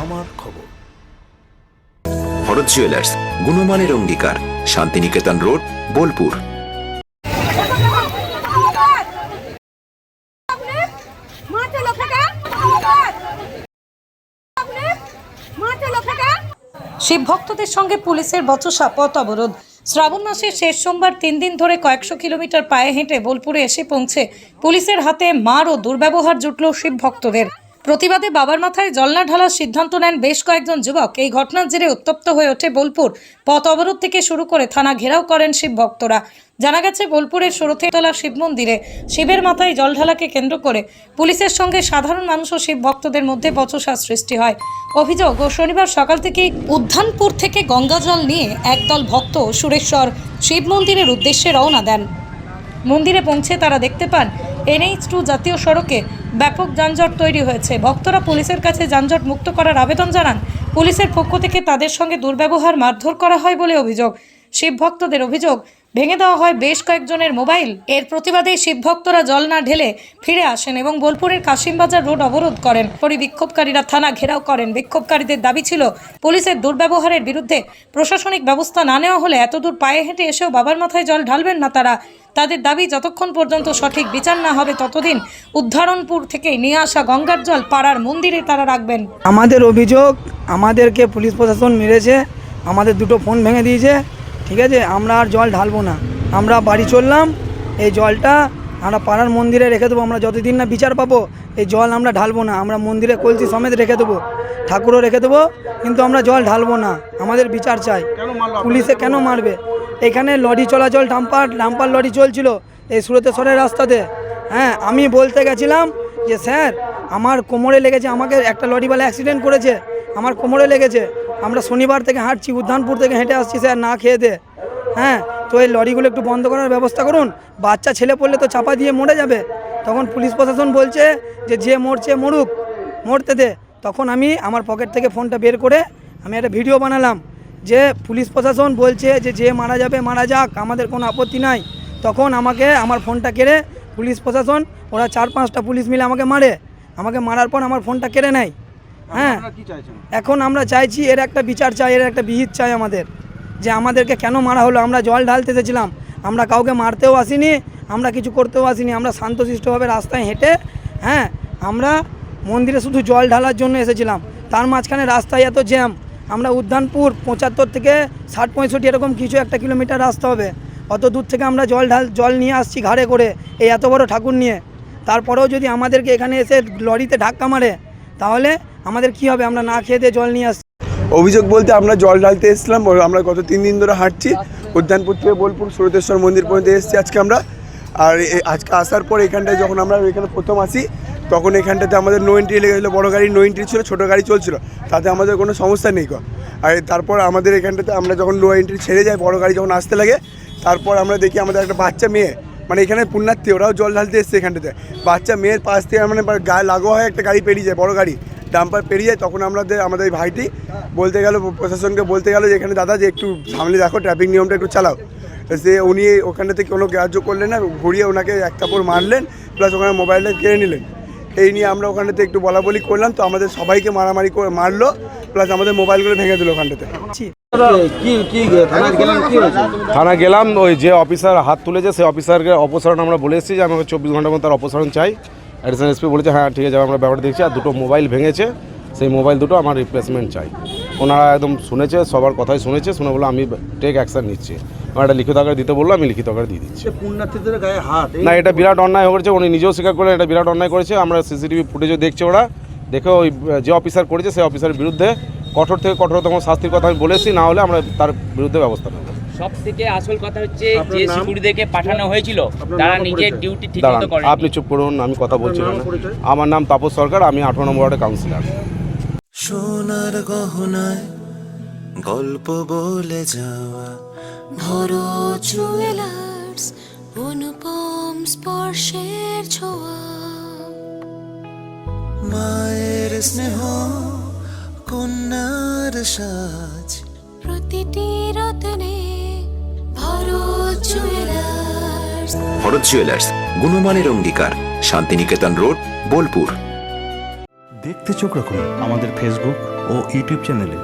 আমার খবর। ভরত জুয়েলার্স গুণমানের অঙ্গীকার শান্তিনিকেতন রোড বোলপুর। শিব ভক্তদের সঙ্গে পুলিশের বচসা পথ অবরোধ। শ্রাবণ মাসের শেষ সোমবার তিন দিন ধরে কয়েকশো কিলোমিটার পায়ে হেঁটে বোলপুরে এসে পৌঁছে পুলিশের হাতে মার ও দুর্ব্যবহার জুটল শিব ভক্তদের। প্রতিবাদে বাবার মাথায় জলনা ঢালার সিদ্ধান্ত নেন বেশ কয়েকজন যুবক। এই ঘটনার জেরে উত্তপ্ত হয়ে ওঠে বোলপুর। পথ অবরোধ থেকে শুরু করে থানা ঘেরাও করেন শিব ভক্তরা। জানা গেছে, বোলপুরের সরথেতলা শিব মন্দিরে শিবের মাথায় জল ঢালাকে কেন্দ্র করে পুলিশের সঙ্গে সাধারণ মানুষ ও শিব ভক্তদের মধ্যে বচসা সৃষ্টি হয়। অভিযোগ, ও শনিবার সকাল থেকেই উদ্যানপুর থেকে গঙ্গাজল নিয়ে একদল ভক্ত সুরেশ্বর শিব মন্দিরের উদ্দেশ্যে রওনা দেন। মন্দিরে পৌঁছে তারা দেখতে পান এনএইচ টু জাতীয় সড়কে ব্যাপক যানজট তৈরি হয়েছে। ভক্তরা পুলিশের কাছে যানজট মুক্ত করার আবেদন জানান। পুলিশের পক্ষ থেকে তাদের সঙ্গে দুর্ব্যবহার মারধর করা হয় বলে অভিযোগ। শিব ভক্তদের অভিযোগ ভেঙে দেওয়া হয় বেশ কয়েকজনের মোবাইল। এর প্রতিবাদে শিব ভক্তরা জল না ঢেলে ফিরে আসেন এবং বোলপুরের কাশিমবাজার রোড অবরোধ করেন। পরে বিক্ষোভকারীরা থানা ঘেরাও করেন। বিক্ষোভকারীদের দাবি ছিল, পুলিশের দুর্ব্যবহারের বিরুদ্ধে প্রশাসনিক ব্যবস্থা না নেওয়া হলে এতদূর পায়ে হেঁটে এসেও বাবার মাথায় জল ঢালবেন না তারা। তাদের দাবি, যতক্ষণ পর্যন্ত সঠিক বিচার না হবে, ততদিন উদ্ধারণপুর থেকে নিয়ে আসা গঙ্গার জল পাড়ার মন্দিরে তারা রাখবেন। আমাদের অভিযোগ, আমাদেরকে পুলিশ প্রশাসন মেরেছে, আমাদের দুটো ফোন ভেঙে দিয়েছে। ঠিক আছে? আমরা আর জল ঢালবো না। আমরা বাড়ি চললাম এই জলটা আমরা পাড়ার মন্দিরে রেখে দেবো। আমরা যতদিন না বিচার পাবো এই জল আমরা ঢালবো না। আমরা মন্দিরে কলসি সমেত রেখে দেবো ঠাকুরও রেখে দেবো কিন্তু আমরা জল ঢালবো না। আমাদের বিচার চাই। পুলিশে কেন মারবে? এখানে লরি চলাচল ডাম্পার ডাম্পার লরি চলছিল এই সুরতেশ্বরের রাস্তাতে। হ্যাঁ আমি বলতে গেছিলাম যে স্যার আমার কোমরে লেগেছে আমাকে একটা লরিওয়ালা অ্যাক্সিডেন্ট করেছে। আমার কোমরে লেগেছে। আমরা শনিবার থেকে হাঁটছি, উদ্যানপুর থেকে হেঁটে আসছি, স্যার, না খেয়ে দে। হ্যাঁ তো এই লরিগুলো একটু বন্ধ করার ব্যবস্থা করুন। বাচ্চা, ছেলে পড়লে তো চাপা দিয়ে মরে যাবে। তখন পুলিশ প্রশাসন বলছে যে যে মরছে মরুক, মরতে দে। তখন আমি আমার পকেট থেকে ফোনটা বের করে আমি একটা ভিডিও বানালাম, যে পুলিশ প্রশাসন বলছে যে যে মারা যাবে, মারা যাক, আমাদের কোনো আপত্তি নাই। তখন আমাকে, আমার ফোনটা কেড়ে পুলিশ প্রশাসন, ওরা চার পাঁচটা পুলিশ মিলে আমাকে মারে। আমাকে মারার পর আমার ফোনটা কেড়ে নেয়। হ্যাঁ। এখন আমরা চাইছি এর একটা বিচার চাই এর একটা বিহিত চাই আমাদের। যে আমাদেরকে কেন মারা হলো? আমরা জল ঢালতে এসেছিলাম। আমরা কাউকে মারতেও আসিনি আমরা কিছু করতেও আসিনি। আমরা শান্তশিষ্টভাবে রাস্তায় হেঁটে হ্যাঁ আমরা মন্দিরে শুধু জল ঢালার জন্য এসেছিলাম। তার মাঝখানে রাস্তায় এত জ্যাম। আমরা উদ্যানপুর পঁচাত্তর থেকে ষাট পঁয়ষট্টি এরকম কিছু একটা কিলোমিটার রাস্তা হবে। অত দূর থেকে আমরা জল ঢাল জল নিয়ে আসছি ঘাড়ে করে এই এত বড় ঠাকুর নিয়ে। তারপরেও যদি আমাদেরকে এখানে এসে লরিতে ধাক্কা মারে তাহলে আমাদের কি হবে? আমরা না খেয়ে দিয়ে জল নিয়ে আসছি। অভিযোগ বলতে আমরা জল ঢালতে এসেছিলাম আমরা গত তিন দিন ধরে হাঁটছি। উদ্যানপুর থেকে বোলপুর, সুরতেশ্বর মন্দির পর্যন্ত এসেছি আজকে আমরা। আর আজকে আসার পর এখানটায় যখন আমরা এখানে প্রথম আসি, তখন এখানটাতে আমাদের নো এন্ট্রি লেগেছিলো বড়ো গাড়ি নো এন্ট্রি ছিল, ছোটো গাড়ি চলছিল। তাতে আমাদের কোনো সমস্যা নেই আর তারপর আমাদের এখানটাতে আমরা যখন নো এন্ট্রি ছেড়ে যাই, বড়ো গাড়ি যখন আসতে লাগে, তারপর আমরা দেখি আমাদের একটা বাচ্চা মেয়ে মানে এখানে পুণ্যার্থী, ওরাও জল ঢালতে এসছে এখানটাতে। বাচ্চা মেয়ের পাশ থেকে মানে গায়ে লাগোয়া হয় একটা গাড়ি পেরিয়ে যায়, বড় গাড়ি। ডাম্পার পেরিয়ে যায় তখন আমাদের আমাদের এই ভাইটি বলতে গেল প্রশাসনকে বলতে গেল যে এখানে দাদা যে একটু সামনে দেখো ট্রাফিক নিয়মটা একটু চালাও। সে উনি ওখানে থেকে কোনো গ্রাহ্য করলেন না ঘুরিয়ে ওনাকে এক কাপড় মারলেন প্লাস ওখানে মোবাইলটা কেড়ে নিলেন। এই নিয়ে আমরা ওখানেতে একটু বলা বলি করলাম তো আমাদের সবাইকে মারামারি করে মারলো প্লাস আমাদের মোবাইলগুলো ভেঙে দিল ওখানটাতে থানা গেলাম ওই যে অফিসার হাত তুলেছে সেই অফিসারকে অপসারণ আমরা বলে এসেছি যে আমাকে চব্বিশ ঘণ্টার মধ্যে তার অপসারণ চাই। অ্যাডিশনাল এসপি বলেছে হ্যাঁ ঠিক আছে আমরা ব্যাপারটা দেখছি। আর দুটো মোবাইল ভেঙেছে সেই মোবাইল দুটো আমার রিপ্লেসমেন্ট চাই। ওনারা একদম শুনেছে সবার কথাই শুনেছে শুনে বলে আমি টেক অ্যাকশন নিচ্ছি। আমার একটা লিখিত আকারে দিতে বলল আমি লিখিত আকারে দিয়ে দিচ্ছি। পুণ্যার্থীদের গায়ে হাত না এটা বিরাট অন্যায় করেছে উনি নিজেও স্বীকার করলেন এটা বিরাট অন্যায় করেছে। আমরা সিসিটিভি ফুটেজও দেখছি ওরা। দেখে ওই যে অফিসার করেছে সেই অফিসারের বিরুদ্ধে কঠোর থেকে কঠোরতম শাস্তির কথা আমি বলেছি না হলে আমরা তার বিরুদ্ধে ব্যবস্থা নেব। সব থেকে আসল কথা হচ্ছে যে সিকিউরিটিদেরকে পাঠানো হয়েছিল তারা নিজের ডিউটি ঠিক দাঁড়ান আপনি চুপ করুন আমি কথা বলছি না আমার নাম তাপস সরকার আমি আঠারো নম্বর ওয়ার্ডের কাউন্সিলর সোনার গহনায় গল্প বলে যাওয়া ভরো জুয়েলার্স অনুপম স্পর্শের ছোঁয়া। মায়ের স্নেহ কন্যার সাজ প্রতিটি রতনে ভরত জুয়েলার্স গুণমানের অঙ্গীকার, শান্তিনিকেতন রোড, বোলপুর। দেখতে চোখ রাখুন আমাদের ফেসবুক ও ইউটিউব চ্যানেলে